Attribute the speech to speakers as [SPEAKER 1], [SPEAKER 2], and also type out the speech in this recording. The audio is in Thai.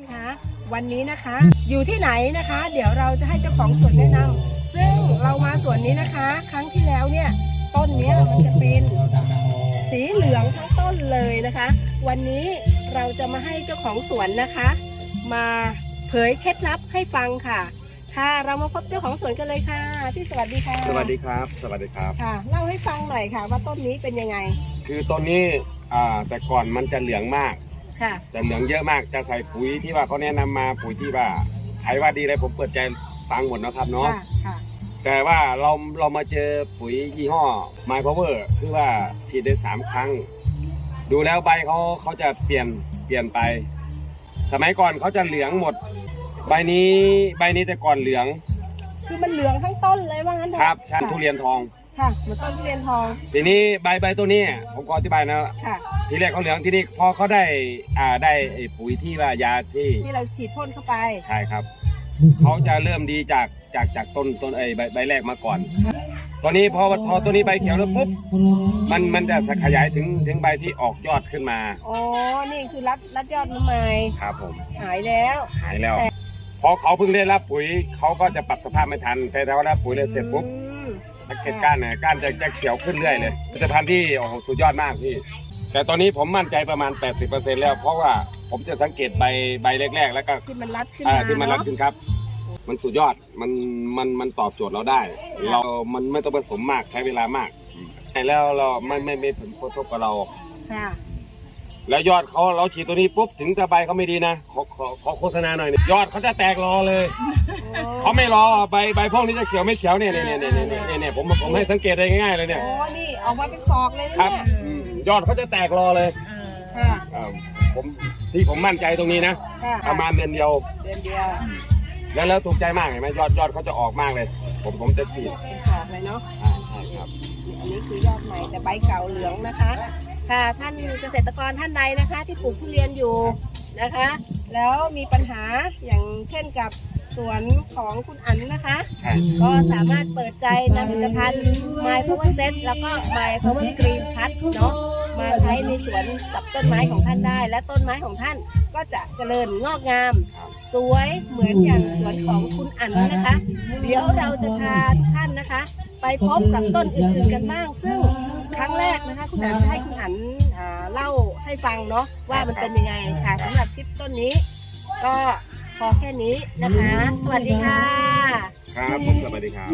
[SPEAKER 1] านคะวันนี้นะคะอยู่ที่ไหนนะคะ เดี๋ยวเราจะให้เจ้าของสวนแนะนำซึ่งเรามาสวนนี้นะคะ ครั้งที่แล้วเนี่ยต้นเนี้ยมันจะเป็นสีเหลืองทั้งต้นเลยนะคะ วันนี้เราจะมาให้เจ้าของสวนนะคะ มาเผยเคล็ดลับให้ฟังค่ะ ค่ะ เรามาพบเจ้าของสวนกันเลยค่ะพี่สวัสดีค่ะ
[SPEAKER 2] สวัสดีครับ สวัสดีครับ
[SPEAKER 1] ค่ะเล่าให้ฟังหน่อยค่ะ ว่าต้นนี้เป็นยังไง
[SPEAKER 2] คือต้นนี้อ่าแต่ก่อนมันจะเหลืองมาก
[SPEAKER 1] ค่ะ
[SPEAKER 2] จะเหลืองเยอะมากจะใส่ปุ๋ยที่ว่าเขาแนะนำมาปุ๋ยที่ว่าใครว่าดีเลยผมเปิดใจฟังหมดนะครับเนาะ
[SPEAKER 1] ค่ะค่ะ
[SPEAKER 2] แต่ว่าเราเรามาเจอปุ๋ยยี่ห้อ My Power คือว่าฉีดได้สามครั้ง ดูแล้วใบเขาเขาจะเปลี่ยนเปลี่ยนไป สมัยก่อนเขาจะเหลืองหมด ใบนี้ใบนี้แต่ก่อนเหลือง
[SPEAKER 1] คือมันเหลืองทั้งต้นเลยว่างั้นเถอะ
[SPEAKER 2] ครับชั้นทุเรียนทอง
[SPEAKER 1] ค่ะเหมือนต้นทุเรียนทอง
[SPEAKER 2] ทีนี้ใบใบตัวนี้ผมก็อธิบายนะ
[SPEAKER 1] ค่ะ
[SPEAKER 2] ทีแรกเขาเหลืองทีนี้พอเขาได้อ่าได้ไอ้ปุ๋ยที่ว่ายาที่
[SPEAKER 1] ที่เราฉีดพ่นเข้าไป
[SPEAKER 2] ใช่ครับเขาจะเริ่มดีจากจากจากต้นต้นไอ้ใบใบแรกมาก่อน ตอนนี้พอพอตัวนี้ใบเขียวแล้วปุ๊บมันมันจะขยายถึงถึงใบที่ออกยอดขึ้นมา
[SPEAKER 1] อ๋อนี่คือรัดรัดยอดมาใหม่
[SPEAKER 2] ครับผม
[SPEAKER 1] หายแล้ว
[SPEAKER 2] หายแล้ว
[SPEAKER 1] แต่
[SPEAKER 2] พอเขาเพิ่งได้รับปุ๋ยเขาก็จะปรับสภาพไม่ทัน แต่ถ้าเขาได้ปุ๋ยเลยเสร็จปุ๊บ
[SPEAKER 1] อืม
[SPEAKER 2] สังเกตก้านเนี่ยก้านจะจะเขียวขึ้นเรื่อยเลยผลิตภัณฑ์ที่โอ้โหสุดยอดมากพี่ แต่ตอนนี้ผมมั่นใจประมาณ 80%แล้ว เพราะว่าผมจะสังเกตใบใบแรก ๆ แล้วก็
[SPEAKER 1] ที่มันรัดขึ้น
[SPEAKER 2] อ่า
[SPEAKER 1] มา
[SPEAKER 2] ที่มันรัด
[SPEAKER 1] เนาะ
[SPEAKER 2] ขึ้นครับ มันสุดยอดมันมันมันตอบโจทย์เราได้ เรา มันไม่ต้องผสมมากใช้เวลามากใช่แล้วเราไม่ไม่ไม่ผลกระทบกับเรา
[SPEAKER 1] ค่ะ
[SPEAKER 2] แล้วยอดเขาเราฉีดตัวนี้ปุ๊บถึงถ้าใบเขาไม่ดีนะขอขอขอโฆษณาหน่อยนี่ยอดเขาจะแตกรอเลยเขาไม่รอใบใบพวกนี้จะเขียวไม่เขียวเนี่ยเนี่ยเนี่ยเนี่ยเนี่ยเนี่ยเนี่ยผมผมให้สังเกตได้ง่ายๆเลยเนี่ย
[SPEAKER 1] โอ้นี่ออกมาเป็นศอกเลยนะครับเนี่ย
[SPEAKER 2] อืมยอดเขาจะแตกรอเลย
[SPEAKER 1] ค่ะ
[SPEAKER 2] อ่าผมที่ผมมั่นใจตรงนี้นะ
[SPEAKER 1] ค่ะ
[SPEAKER 2] ประมาณเดือนเดียว
[SPEAKER 1] เดือนเดียว
[SPEAKER 2] แล้วแล้วถูกใจมากเห็นไหมยอดยอดเขาจะออกมากเลย ผมผมจะฉีด
[SPEAKER 1] เป็นศอกเลยเนาะ
[SPEAKER 2] อ่าใช่ครับ
[SPEAKER 1] อันนี้คือยอดใหม่แต่ใบเก่าเหลืองนะคะ ค่ะท่านเกษตรกรท่านใดนะคะ ที่ปลูกทุเรียนอยู่นะคะ แล้วมีปัญหาอย่างเช่นกับสวนของคุณอันนะคะ
[SPEAKER 2] ใช่
[SPEAKER 1] ก็สามารถเปิดใจนำผลิตภัณฑ์ My Power Set แล้วก็ My Power Green Cut เนาะมาใช้ในสวนกับต้นไม้ของท่านได้ และต้นไม้ของท่านก็จะเจริญงอกงาม สวยเหมือนอย่างสวนของคุณอันนะคะ เดี๋ยวเราจะพาท่า นะคะ ไปพบกับต้นอื่นๆกันบ้าง ซึ่งครั้งแรกนะคะคุณหันให้คุณหันเล่าให้ฟังเนาะว่ามันเป็นยังไงค่ะสำหรับคลิปต้นนี้ ก็พอแค่นี้นะคะ สวัสดีค่ะ
[SPEAKER 2] ครับผมสวัสดีครับ